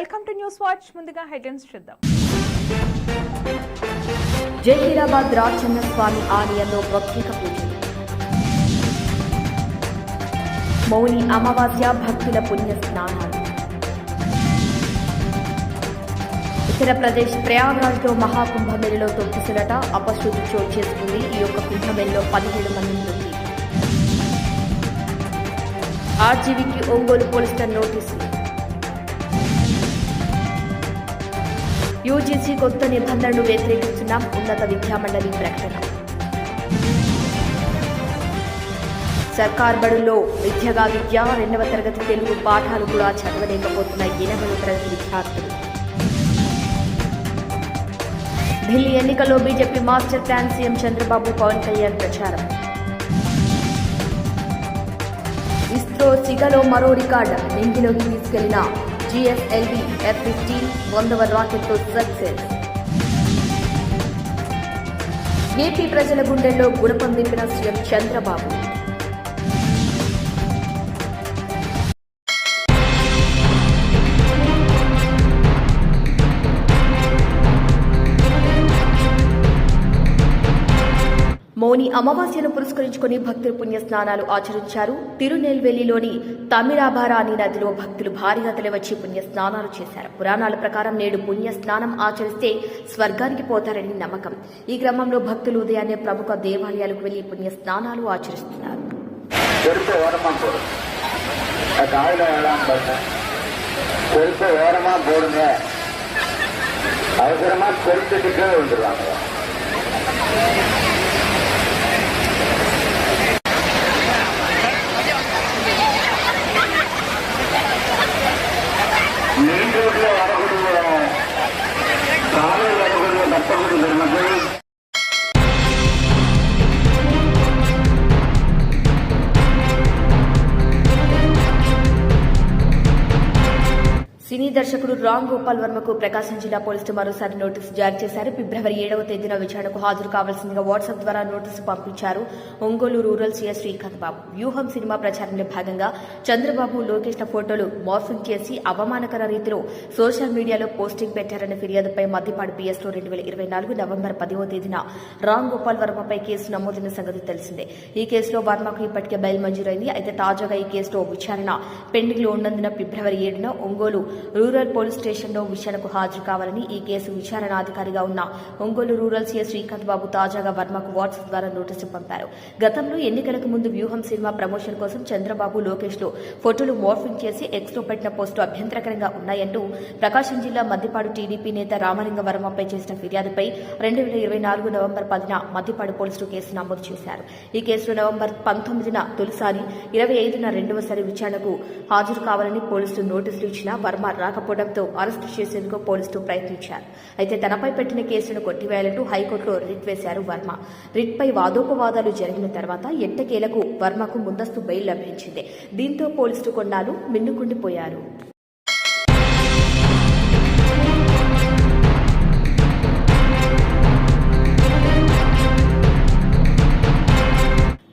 Welcome to news watch. ముందుగా headlines చూద్దాం. జహీరాబాద్ రాచన్న స్వామి ఆలయంలో భక్తిక పూజ. మౌని అమావాస్య భక్తుల పుణ్య స్నానాలు. ఉత్తరప్రదేశ్ ప్రయాగ్రాజ్లో మహాకుంభమేళలో తొక్కిసలట అపశృతి చోటు చేసుకుంది. ఈ యొక్క కుంభమేళలో పదిహేడు మంది ఉంది ఆర్జీవీకి ఒంగోలు పోలీసుల నోటీసులు యూజీసీ కొత్త నిబంధనలు వ్యతిరేకిస్తున్నాం ఉన్నత విద్యామండలి ప్రకటన. సర్కార్ బడుల్లో విద్యగా విద్య రెండవ తరగతి తెలుగు పాఠాలు కూడా చదవలేకపోతున్న ఎనభై తరగతి విద్యార్థులు. ఢిల్లీ ఎన్నికల్లో BJP master plan CM Chandrababu Pavan Kalyan ప్రచారం. ఇస్రో సిగలో మరో రికార్డు నింగిలోకి తీసుకెళ్ళిన జిఎస్ఎల్వి ఎఫ్ ఫిఫ్టీన్ వందవ రాకెట్తో సక్సెస్ ఏపీ ప్రజల గుండెల్లో గుణపం దింపిన సీఎం చంద్రబాబు. మౌని అమావాస్యను పురస్కరించుకుని భక్తులు పుణ్య స్నానాలు ఆచరించారు తిరునెల్వేలిలోని తమిళాభారాని నదిలో భక్తులు భారీగా తలవచ్చి పుణ్య స్నానాలు చేశారు పురాణాల ప్రకారం నేడు పుణ్య స్నానం ఆచరిస్తే స్వర్గానికి పోతారని నమ్మకం ఈ క్రమంలో భక్తులు ఉదయాన్నే ప్రముఖ దేవాలయాలకు వెళ్లి పుణ్య స్నానాలు ఆచరిస్తున్నారు செருப்பு ஓரமா போடும் సినీ దర్శకుడు రామ్ గోపాల్ వర్మకు ప్రకాశం జిల్లా పోలీసులు మరోసారి నోటీసు జారీ చేశారు. ఫిబ్రవరి ఏడవ తేదీన విచారణకు హాజరు కావాల్సిందిగా వాట్సాప్ ద్వారా నోటీసు పంపించారు Ongole rural CS Srikanth Babu Vyuham cinema ప్రచారంలో భాగంగా చంద్రబాబు లోకేష్ల ఫోటోలు మార్ఫింగ్ చేసి అవమానకర రీతిలో సోషల్ మీడియాలో పోస్టింగ్ పెట్టారన్న ఫిర్యాదుపై మద్దిపాడు పిఎస్లో రెండు వేల ఇరవై నాలుగు నవంబర్ పదవ తేదీన రామ్ గోపాల్ వర్మపై కేసు నమోదైన సంగతి తెలిసిందే. ఈ కేసులో వర్మకు ఇప్పటికే బెయిల్ మంజూరైంది. అయితే తాజాగా ఈ కేసులో విచారణ పెండింగ్లో ఉన్నందున ఫిబ్రవరి ఏడున ఒంగోలు రూరల్ పోలీస్ స్టేషన్లో విచారణకు హాజరు కావాలని ఈ కేసు విచారణాధికారిగా ఉన్న ఒంగోలు రూరల్ సీఎస్ శ్రీకాంత్ బాబు తాజాగా వర్మకు వాట్సాప్ ద్వారా నోటీసు పంపారు. గతంలో ఎన్నికలకు ముందు వ్యూహం సినిమా ప్రమోషన్ కోసం చంద్రబాబు లోకేష్లో ఫోటోలు మోర్ఫింగ్ చేసి ఎక్స్లో పెట్టిన పోస్టు అభ్యంతరకరంగా ఉన్నాయంటూ ప్రకాశం జిల్లా మద్దిపాడు టీడీపీ నేత రామలింగ వర్మపై చేసిన ఫిర్యాదుపై రెండు వేల ఇరవై నాలుగు నవంబర్ పదిన మద్దిపాడు పోలీసులు కేసు నమోదు చేశారు. ఈ కేసులో నవంబర్ పంతొమ్మిదిన తొలిసారి ఇరవై ఐదున రెండవసారి విచారణకు హాజరు కావాలని పోలీసులు నోటీసులు ఇచ్చిన వర్మ రాకపోవడంతో అరెస్టు చేసేందుకు పోలీసులు ప్రయత్నించారు. అయితే తనపై పెట్టిన కేసును కొట్టివేయాలంటూ హైకోర్టులో రిట్ వేశారు వర్మ. రిట్పై వాదోపవాదాలు జరిగిన తర్వాత ఎట్టకేలకు వర్మకు ముందస్తు బెయిల్ లభించింది. దీంతో పోలీసులు కొన్నాళ్ళు మిన్నుకుండిపోయారు.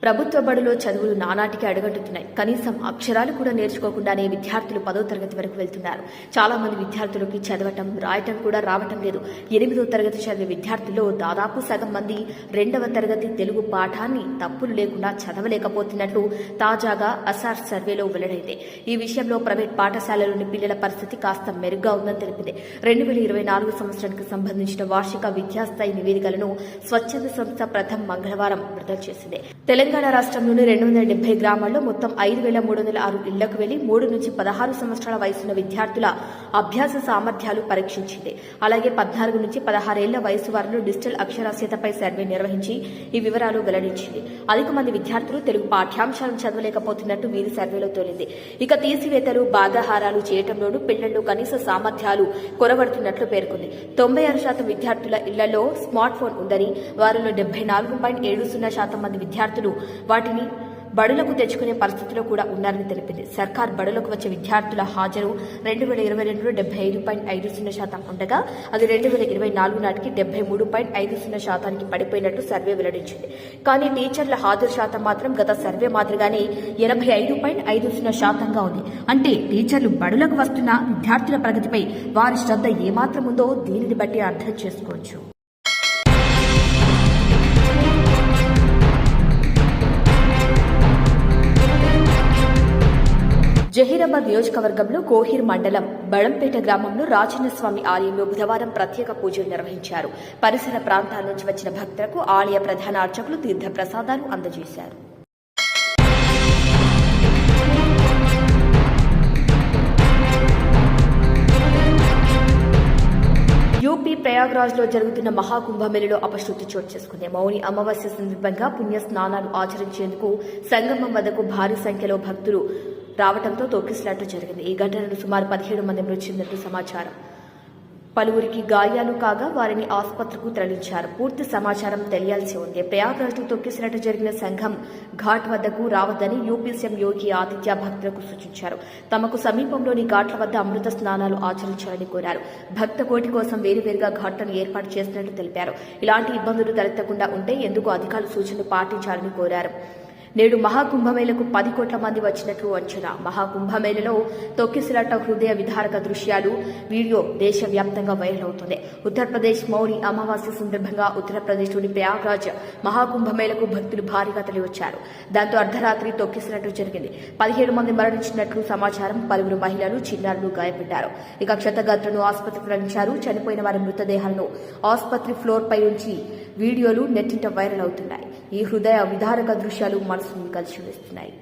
ప్రభుత్వ బడులో చదువులు నానాటికి అడగట్టుతున్నాయి కనీసం అక్షరాలు కూడా నేర్చుకోకుండానే విద్యార్థులు పదో తరగతి వరకు వెళ్తున్నారు. చాలా మంది విద్యార్థులకి చదవటం రాయటం కూడా రావటం లేదు. ఎనిమిదో తరగతి చదివే విద్యార్థుల్లో దాదాపు సగం మంది రెండవ తరగతి తెలుగు పాఠాన్ని తప్పులు లేకుండా చదవలేకపోతున్నట్లు తాజాగా అసార్ సర్వేలో వెల్లడైంది. ఈ విషయంలో ప్రైవేట్ పాఠశాలలోని పిల్లల పరిస్థితి కాస్త మెరుగ్గా ఉందని తెలిపింది. రెండు వేల ఇరవై నాలుగు సంవత్సరానికి సంబంధించిన వార్షిక విద్యాస్థాయి నివేదికలను స్వచ్ఛంద సంస్థ ప్రథమ్ మంగళవారం విడుదల చేసింది. తెలంగాణ రాష్ట్రంలోని రెండు వందల డెబ్బై గ్రామాల్లో మొత్తం ఐదు వేల మూడు వందల ఆరు ఇళ్ళకు వెళ్ళి మూడు నుంచి పదహారు సంవత్సరాల వయసున్న విద్యార్థుల అభ్యాస సామర్థ్యాలు పరీక్షించింది. అలాగే పద్నాలుగు నుంచి పదహారేళ్ళ వయసు వారిలో డిజిటల్ అక్షరాస్యతపై సర్వే నిర్వహించి ఈ వివరాలు వెల్లడించింది. అధిక మంది విద్యార్థులు తెలుగు పాఠ్యాంశాలను చదవలేకపోతున్నట్టు వీరి సర్వేలో తోలింది. ఇక తీసివేతలు బాగాహారాలు చేయటంలోనూ పిల్లల్లో కనీస సామర్థ్యాలు కొరబడుతున్నట్లు పేర్కొంది. తొంభై ఆరు శాతం విద్యార్థుల ఇళ్ళలో స్మార్ట్ ఫోన్ ఉందని వారిలో డెబ్బై నాలుగు పాయింట్ ఏడు సున్నా శాతం మంది విద్యార్థులు వాటిని బడులకు తెచ్చుకునే పరిస్థితిలో కూడా ఉన్నారని తెలిపింది. సర్కార్ బడులకు వచ్చే విద్యార్థుల హాజరు రెండు వేల ఇరవై రెండులో డెబ్బై ఐదు పాయింట్ ఐదు సున్నా శాతం ఉండగా అది రెండు వేల ఇరవై నాలుగు నాటికి డెబ్బై మూడు పాయింట్ ఐదు సున్నా శాతానికి పడిపోయినట్టు సర్వే వెల్లడించింది. కానీ టీచర్ల హాజరు శాతం మాత్రం గత సర్వే మాదిరిగానే ఎనభై ఐదు పాయింట్ ఐదు సున్నా శాతంగా ఉంది. అంటే టీచర్లు బడులకు వస్తున్న విద్యార్థుల ప్రగతిపై వారి శ్రద్ధ ఏమాత్రం ఉందో దీనిని బట్టి అర్థం చేసుకోవచ్చు. జహీరాబాద్ నియోజకవర్గంలో కోహిర్ మండలం బళంపేట గ్రామంలో రాజన్నస్వామి ఆలయంలో బుధవారం ప్రత్యేక పూజలు నిర్వహించారు. పరిసర ప్రాంతాల నుంచి వచ్చిన భక్తులకు ఆలయ ప్రధాన అర్చకులు తీర్థ ప్రసాదాలు అందజేశారు. యూపీ ప్రయాగ్రాజ్లో జరుగుతున్న మహాకుంభమేళలో అపశృతి చోటు చేసుకుంది. మౌని అమావాస్య సందర్భంగా పుణ్య స్నానాలు ఆచరించేందుకు సంగమం వద్దకు భారీ సంఖ్యలో భక్తులు రావడంతో తోకిసలాట జరిగింది. ఈ ఘటనలో సుమారు పదిహేడు మంది మృతి చెందినట్టు సమాచారం. పలువురికి గాయాలు కాగా వారిని ఆసుపత్రికి తరలించారు. పూర్తి సమాచారం తెలియాల్సి ఉంది. ప్రయాగ్రాజ్లో తొక్కిసినట్టు జరిగిన సంఘం ఘాట్ వద్దకు రావద్దని యూపీ సీఎం యోగి ఆదిత్య భక్తులకు సూచించారు. తమకు సమీపంలోని ఘాట్ల వద్ద అమృత స్నానాలు ఆచరించాలని కోరారు. భక్త కోటి కోసం వేరువేరుగా ఘాట్లను ఏర్పాటు చేసినట్టు తెలిపారు. ఇలాంటి ఇబ్బందులు తలెత్తకుండా ఉంటే ఎందుకు అధికారులు సూచనలు పాటించాలని కోరారు. నేడు మహాకుంభమేళకు పది కోట్ల మంది వచ్చినట్లు అంచనా. మహాకుంభమేళలో తొక్కిసలాట హృదయ విధారక దృశ్యాలు వీడియో దేశవ్యాప్తంగా వైరల్ అవుతుంది. ఉత్తరప్రదేశ్ మౌని అమావాస్య సందర్భంగా ఉత్తరప్రదేశ్లోని ప్రయాగ్రాజ్ మహాకుంభమేళకు భక్తులు భారీగా తరలివచ్చారు. దాంతో అర్ధరాత్రి తొక్కిసలాట జరిగింది. పదిహేడు మంది మరణించినట్లు సమాచారం పలువురు మహిళలు చిన్నారులు గాయపడ్డారు. ఇక క్షతగాత్రులను ఆసుపత్రికి తరలించారు. చనిపోయిన వారి మృతదేహాలను ఆసుపత్రి ఫ్లోర్ పై నుంచి వీడియోలు నెట్టింట వైరల్ అవుతున్నాయి. ఈ హృదయ విధారక దృశ్యాలు మనసును కలిసివేస్తున్నాయి.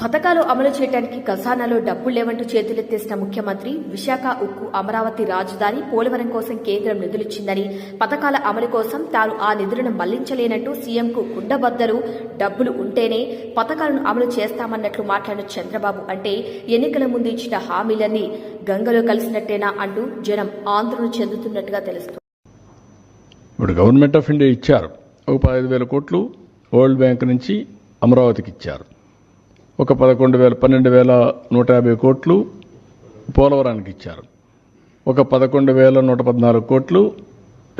పథకాలు అమలు చేయడానికి ఖజానాలో డబ్బులు లేవంటూ చేతులెత్తేసిన ముఖ్యమంత్రి విశాఖ ఉక్కు అమరావతి రాజధాని పోలవరం కోసం కేంద్రం నిధులిచ్చిందని పథకాల అమలు కోసం తాను ఆ నిధులను మళ్ళించలేనట్టు సీఎంకు కుండబద్దలు డబ్బులు ఉంటేనే పథకాలను అమలు చేస్తామన్నట్లు మాట్లాడిన చంద్రబాబు అంటే ఎన్నికల ముందు ఇచ్చిన హామీలన్నీ గంగలో కలిసినట్టేనా అంటూ జనం ఆందోళన చెందుతున్నట్టుగా తెలుస్తుంది. ఇప్పుడు గవర్నమెంట్ ఆఫ్ ఇండియా ఇచ్చారు. ఒక పదహైదు వేల కోట్లు వరల్డ్ బ్యాంక్ నుంచి అమరావతికి ఇచ్చారు. ఒక పదకొండు వేల పన్నెండు వేల నూట యాభై కోట్లు పోలవరానికి ఇచ్చారు. ఒక పదకొండు వేల నూట పద్నాలుగు కోట్లు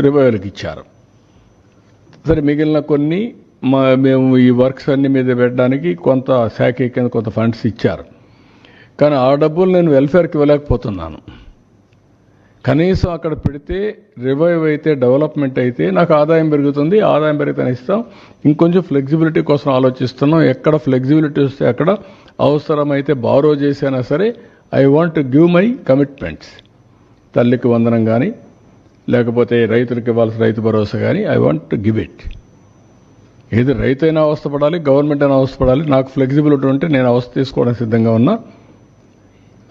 రివైవల్కి ఇచ్చారు. సరే మిగిలిన కొన్ని మా మేము ఈ వర్క్స్ అన్ని మీద పెట్టడానికి కొంత శాఖ కింద కొంత ఫండ్స్ ఇచ్చారు. కానీ ఆ డబ్బులు నేను వెల్ఫేర్కి ఇవ్వలేకపోతున్నాను. కనీసం అక్కడ పెడితే రివైవ్ అయితే డెవలప్మెంట్ అయితే నాకు ఆదాయం పెరుగుతుంది. ఆదాయం పెరిగితే ఇస్తాం. ఇంకొంచెం ఫ్లెక్సిబిలిటీ కోసం ఆలోచిస్తున్నాం. ఎక్కడ ఫ్లెక్సిబిలిటీ వస్తే అక్కడ అవసరమైతే బారో చేసైనా సరే I want to give my commitments తల్లికి వందనం కానీ లేకపోతే రైతులకు ఇవ్వాల్సిన రైతు భరోసా కానీ I want to give it ఏది రైతు అయినా అవస్థపడాలి గవర్నమెంట్ అయినా అవస్థపడాలి నాకు ఫ్లెక్సిబిలిటీ ఉంటే నేను అవస్థ తీసుకోవడానికి సిద్ధంగా ఉన్నా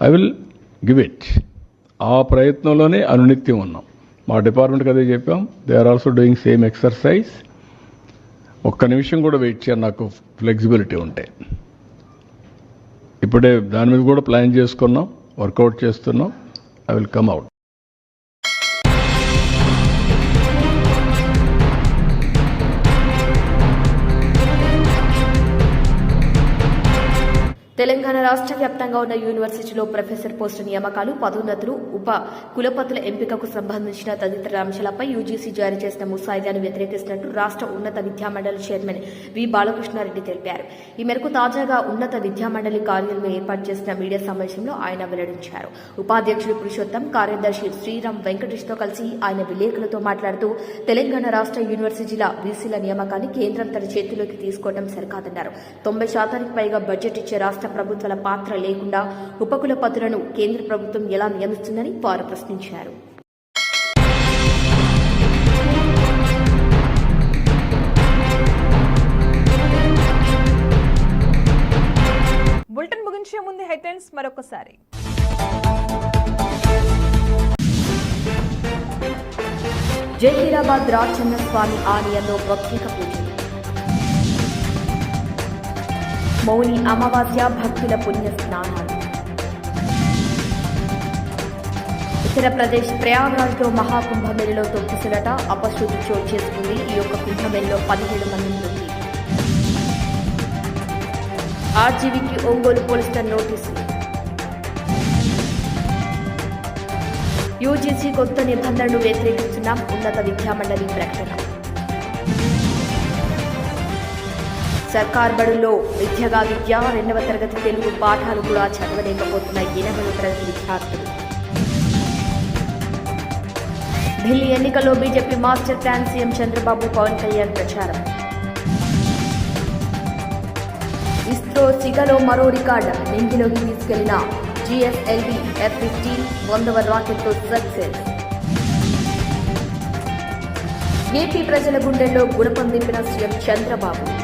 ఐ విల్ గివ్ ఇట్ ఆ ప్రయత్నంలోనే అనునిత్యం ఉన్నాం. మా డిపార్ట్మెంట్కి అదే చెప్పాం. They are also doing same exercise ఒక్క నిమిషం కూడా వెయిట్ చేయాలి నాకు ఫ్లెక్సిబిలిటీ ఉంటే. ఇప్పుడే దాని మీద కూడా ప్లాన్ చేసుకున్నాం వర్కౌట్ చేస్తున్నాం. I will come out Telangana రాష్ట్ర వ్యాప్తంగా ఉన్న యూనివర్సిటీలో ప్రొఫెసర్ పోస్టు నియామకాలు పదోన్నతులు ఉప కులపతుల ఎంపికకు సంబంధించిన తదితర అంశాలపై యూజీసీ జారీ చేసిన ముసాయిదాను వ్యతిరేకిస్తున్నట్టు రాష్ట్ర ఉన్నత విద్యామండలి చైర్మన్ వి బాలకృష్ణారెడ్డి తెలిపారు. ఈ మేరకు తాజాగా ఉన్నత విద్యామండలి కార్యాలయంలో ఏర్పాటు చేసిన మీడియా సమావేశంలో ఆయన వెల్లడించారు. ఉపాధ్యక్షుడు పురుషోత్తం కార్యదర్శి శ్రీరామ్ వెంకటేష్తో కలిసి ఆయన విలేకరులతో మాట్లాడుతూ తెలంగాణ రాష్ట్ర యూనివర్సిటీల వీసీల నియామకాన్ని కేంద్రం తన చేతిలోకి తీసుకోవడం సరికాదన్నారు. తొంభై శాతానికి పైగా బడ్జెట్ ఇచ్చే రాష్ట్ర ప్రభుత్వాల పాత్ర లేకుండా ఉపకులపతులను కేంద్ర ప్రభుత్వం ఎలా నియమిస్తుందని వారు ప్రశ్నించారు. బులెటిన్ ముగించే ముందు హెడ్లైన్స్ మరొకసారి. జహీరాబాద్ రాచన్న స్వామి ఆలయంలో ప్రత్యేక పూజలు మౌని అమావాస్య భక్తుల పుణ్య స్నానాలు ఉత్తరప్రదేశ్ ప్రయాగ్రాజ్లో మహాకుంభమేళలో తొక్కిసలట అపశృతి చోటు చేసుకుంది ఈ యొక్క కుంభమేళలో పదిహేడు మంది ఉంది ఆర్జీవికి ఒంగోలు పోలీసుల నోటీసు. యూజీసీ కొత్త నిబంధనలు వ్యతిరేకిస్తున్న ఉన్నత విద్యామండలి ప్రకటన. సర్కార్ బడుల్లో విద్యగా విద్య రెండవ తరగతి తెలుగు పాఠాలు కూడా చదవలేకపోతున్న ఎనభై తరగతి విద్యార్థులు. ఢిల్లీ ఎన్నికల్లో BJP master plan CM Chandrababu Pavan Kalyan ప్రచారం. ఇస్రో సిగలో మరో రికార్డు. నింగిలోకి తీసుకెళ్ళిన జిఎస్ఎల్వి ఎఫ్ ఫిఫ్టీన్ వందవ రాకెట్తో సక్సెస్. ఏపీ ప్రజల గుండెల్లో గుణపం దింపిన సీఎం చంద్రబాబు.